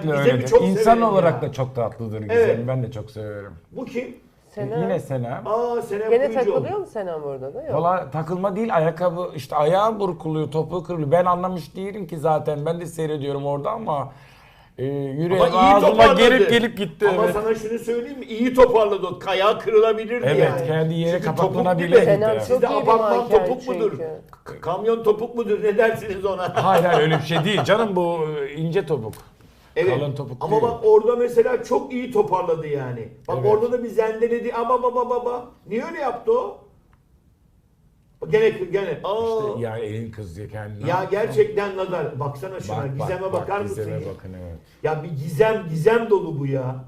Kesinlikle Gizem'i öyledir. çok İnsan olarak ya. da çok tatlıdır Gizem. Evet. Ben de çok severim. Bu kim? Senem. Yine Senem. Aa Senem Gene Kuyucuoğlu. takılıyor mu Senem burada da? Yok. Valla takılma değil ayakkabı işte ayağı burkuluyor, topu kırılıyor. Ben anlamış değilim ki zaten. Ben de seyrediyorum orada ama e, yüreğim Ama ağzıma gelip gelip gitti. Ama evet. sana şunu söyleyeyim mi? İyi toparladı. o. Kayağı kırılabilirdi Evet, yani. kendi yere Çünkü kapatılabilir. Senem Evet. çok Sizde iyi bir apartman topuk mudur? çünkü. K- Kamyon topuk mudur? Ne dersiniz ona? Hayır hayır öyle bir şey değil canım bu e, ince topuk. Evet. Kalın topuk Ama değil. bak orada mesela çok iyi toparladı yani. Bak Evet. orada da bir zendeledi. Ama baba baba. Niye öyle yaptı o? Gene gene. Aa. İşte ya elin kızıyor kendine. ya gerçekten nazar. Baksana şuna. Gizeme bak, bakar mısın? Gizeme ya? bakın evet. Ya bir gizem gizem dolu bu ya.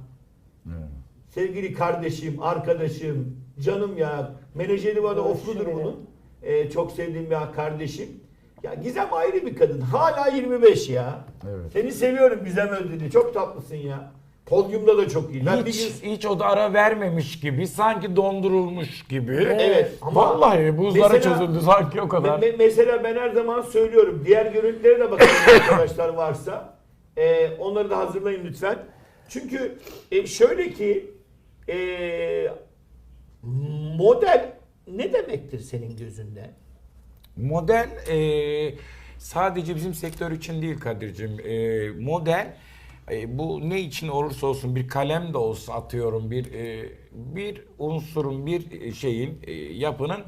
Sevgili kardeşim, arkadaşım, canım ya. Menajeri var da ofludur bunun. Ee, çok sevdiğim bir kardeşim. Ya Gizem ayrı bir kadın. Hala 25 ya. Evet. Seni seviyorum Gizem Özdil'i. Çok tatlısın ya. Podyumda da çok iyi. Ben bir Hiç, gün... hiç o da ara vermemiş gibi, sanki dondurulmuş gibi. Evet ama Vallahi buzları Mesela- çözüldü sanki o kadar. Me- me- mesela ben her zaman söylüyorum. Diğer görüntülere de bakalım arkadaşlar varsa. Ee, onları da hazırlayın lütfen. Çünkü e, şöyle ki e, model ne demektir senin gözünde? Model e, sadece bizim sektör için değil Kadir'cim. E, model e, bu ne için olursa olsun bir kalem de olsa atıyorum bir e, bir unsurun bir şeyin e, yapının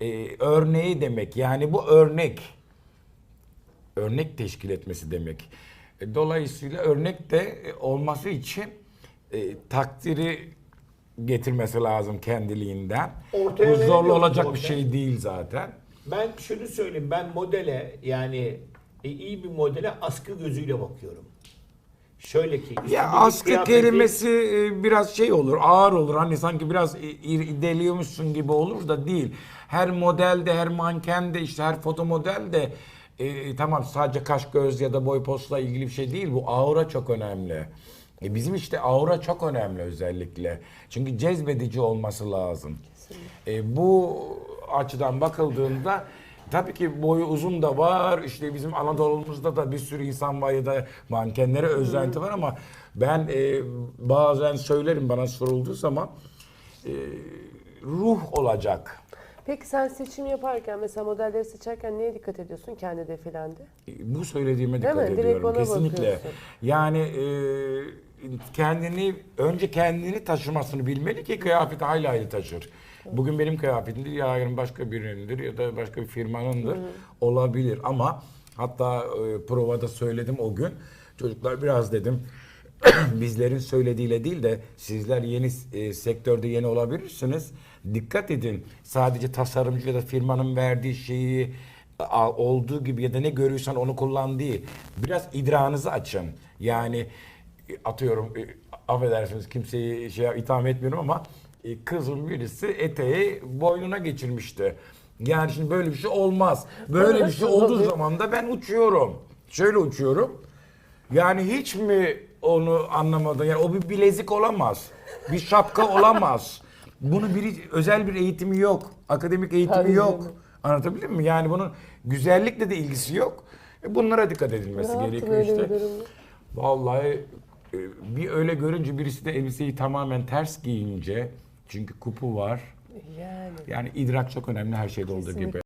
e, örneği demek. Yani bu örnek örnek teşkil etmesi demek. E, Dolayısıyla örnek de e, olması için e, takdiri getirmesi lazım kendiliğinden. Ortaya Bu zorlu olacak bir şey değil zaten. Ben şunu söyleyeyim. Ben modele yani e, iyi bir modele askı gözüyle bakıyorum. Şöyle ki. Ya askı kıyafeti- kelimesi e, biraz şey olur, ağır olur. Hani sanki biraz i- i- deliyormuşsun gibi olur da değil. Her modelde, her mankende, işte her foto model de e, tamam sadece kaş göz ya da boy postla ilgili bir şey değil. Bu aura çok önemli. E, bizim işte aura çok önemli özellikle. Çünkü cezbedici olması lazım. E, bu açıdan bakıldığında tabii ki boyu uzun da var. İşte bizim Anadolu'muzda da bir sürü insan var ya da mankenlere özenti var ama ben e, bazen söylerim bana sorulduğu zaman e, ruh olacak. Peki sen seçim yaparken mesela modelleri seçerken neye dikkat ediyorsun kendi defilende? E, Bu söylediğime dikkat mi? Direkt ediyorum. ona Kesinlikle. bakıyorsun. Yani e, kendini önce kendini taşımasını bilmeli ki kıyafeti hayli hayli taşır. Bugün benim kıyafetimdir, yarın başka birinindir ya da başka bir firmanındır. Olabilir ama hatta e, provada söyledim o gün. Çocuklar biraz dedim bizlerin söylediğiyle değil de sizler yeni e, sektörde yeni olabilirsiniz. Dikkat edin. Sadece tasarımcı ya da firmanın verdiği şeyi a- olduğu gibi ya da ne görüyorsan onu kullan değil. Biraz idrarınızı açın. Yani atıyorum e, affedersiniz kimseyi şey itham etmiyorum ama e, kızın birisi eteği boynuna geçirmişti. Yani şimdi böyle bir şey olmaz. Böyle bir şey olduğu zaman da ben uçuyorum. Şöyle uçuyorum. Yani hiç mi onu anlamadın? Yani o bir bilezik olamaz. Bir şapka olamaz. Bunu biri özel bir eğitimi yok. Akademik eğitimi Tabii yok. canım. Anlatabildim mi? Yani bunun güzellikle de ilgisi yok. E, Bunlara dikkat edilmesi gerekiyor işte. bir? Vallahi bir öyle görünce birisi de elbiseyi tamamen ters giyince çünkü kupu var. Yani. Yani idrak çok önemli her şeyde olduğu gibi.